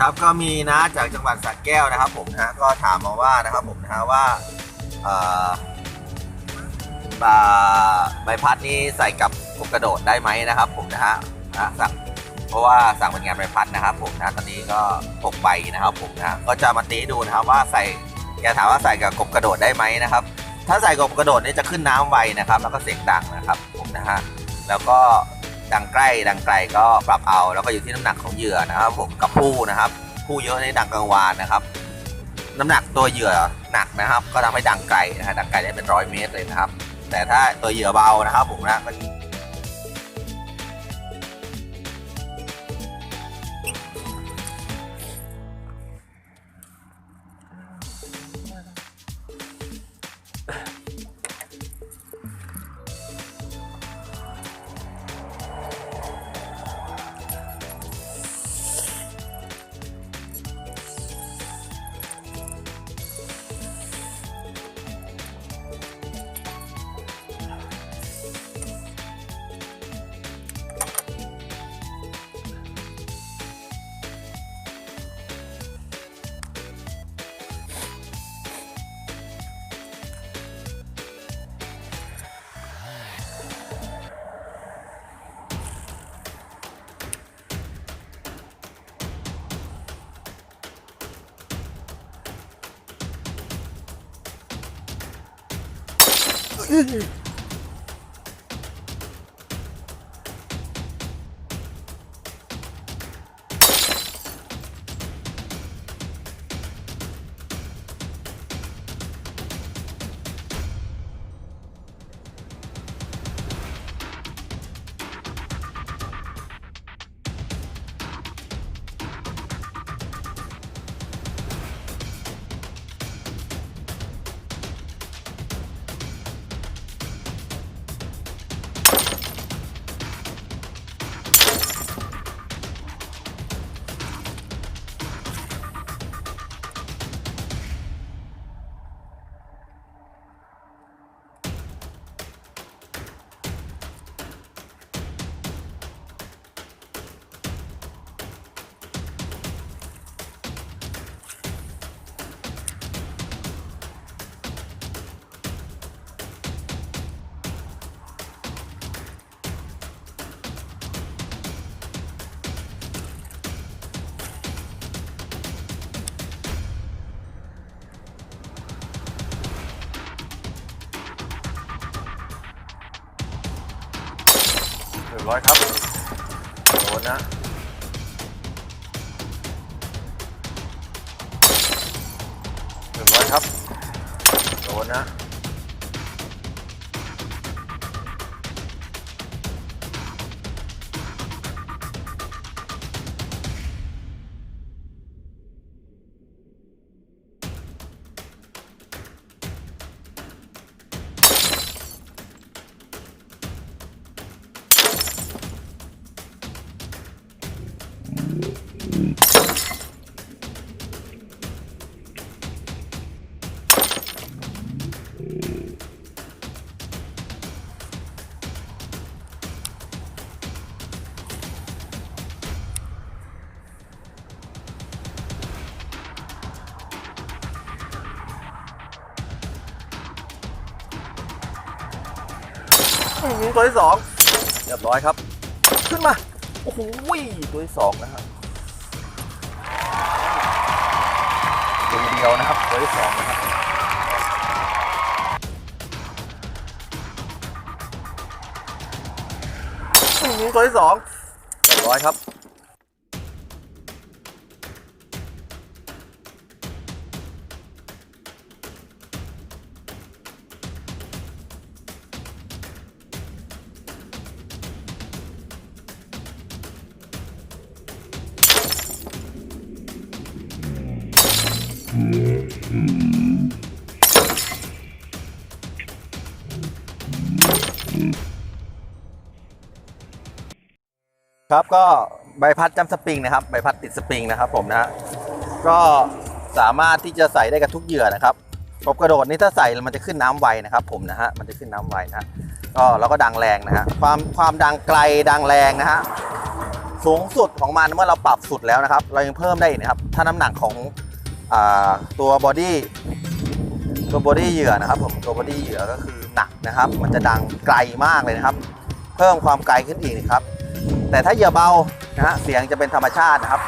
ครับก็มีนะจากจังหวัดสระแก้วนะครับ ผมนะฮะก็ถามมาว่านะครับ ผมนะฮะว่าเอ่อใบพัดนี้ใส่กับกบกระโดดได้ไหมนะครับ ผมนะฮะนะฮะสั่งเพราะว่าสั่งเป็นงานใบพัดนะครับ ผมนะตอนนี้ก็หกใบนะครับ ผมนะฮะก็จะมาตีดูนะครับว่าใส่แกถามว่าใส่กับกบกระโดดได้ไหมนะครับ ถ้าใส่กบกระโดดนี่จะขึ้นน้ำไวนะครับ แล้วก็เสียงดังนะครับ ผมนะฮะแล้วก็ ดังใกล้ดังไกลก็ปรับเอาแล้วก็อยู่ที่น้ำหนักของเหยื่อนะครับผมกับผู้นะครับ ผู้เยอะในดังกลางวานนะครับ น้ำหนักตัวเหยื่อหนักนะครับ ก็ทำให้ดังไกลนะฮะดังไกลได้เป็นร้อยเมตรเลยนะครับ แต่ถ้าตัวเหยื่อเบานะครับผมนะมัน 嗯 ร้อยครับโดนนะหนึ่งร้อยครับโดนนะ อื้อหือตัวที่สองเรียบร้อยครับ ขึ้นมา โอ้โหตัวที่สองนะครับตัวเดียวนะครับ ตัวที่สองนะครับ อื้อหือตัวที่สองเรียบร้อยครับ ครับก็ใบพัดจำสปริงนะครับ ใบพัดติดสปริงนะครับผมนะฮะก็สามารถที่จะใส่ได้กับทุกเหยื่อนะครับกบกระโดดนี่ถ้าใส่มันจะขึ้นน้ำไวนะครับ ผมนะฮะมันจะขึ้นน้ำไวนะฮะก็แล้วก็ดังแรงนะฮะความความดังไกลดังแรงนะฮะสูงสุดของมันเมื่อเราปรับสุดแล้วนะครับ เรายังเพิ่มได้อีกนะครับ ถ้าน้ำหนักของ ตัวบอดี้ตัวบอดี้เหยื่อนะครับผมตัวบอดี้เหยื่อก็คือหนักนะครับ มันจะดังไกลมากเลยนะครับ เพิ่มความไกลขึ้นอีกนะครับ แต่ถ้าเหยื่อเบานะฮะเสียงจะเป็นธรรมชาตินะครับ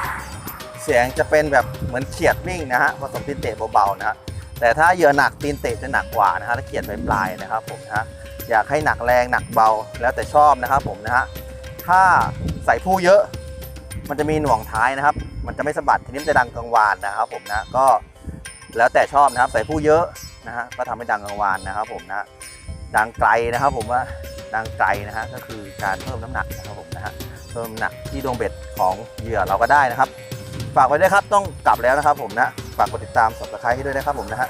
เสียงจะเป็นแบบเหมือนเขียดวิ่งนะฮะผสมตีนเตะเบาๆนะฮะแต่ถ้าเหยื่อหนักตีนเตะจะหนักกว่านะฮะและเขียดปลายๆนะครับผมนะฮะอยากให้หนักแรงหนักเบาแล้วแต่ชอบนะครับผมนะฮะถ้าใส่ผู้เยอะ มันจะมีหน่วงท้ายนะครับ มันจะไม่สะบัดทีนี้มันจะดังกังวานนะครับผมนะก็แล้วแต่ชอบนะครับ ใส่ผู้เยอะนะฮะก็ทำให้ดังกังวานนะครับ ผมนะดังไกลนะครับ ผมว่าดังไกลนะฮะก็คือการเพิ่มน้ำหนักนะครับผมนะฮะเพิ่มหนักที่ดวงเบ็ดของเหยื่อเราก็ได้นะครับ ฝากไว้ด้วยครับต้องกลับแล้วนะครับ ผมนะฝากกดติดตามสับสไครให้ด้วยนะครับผมนะฮะ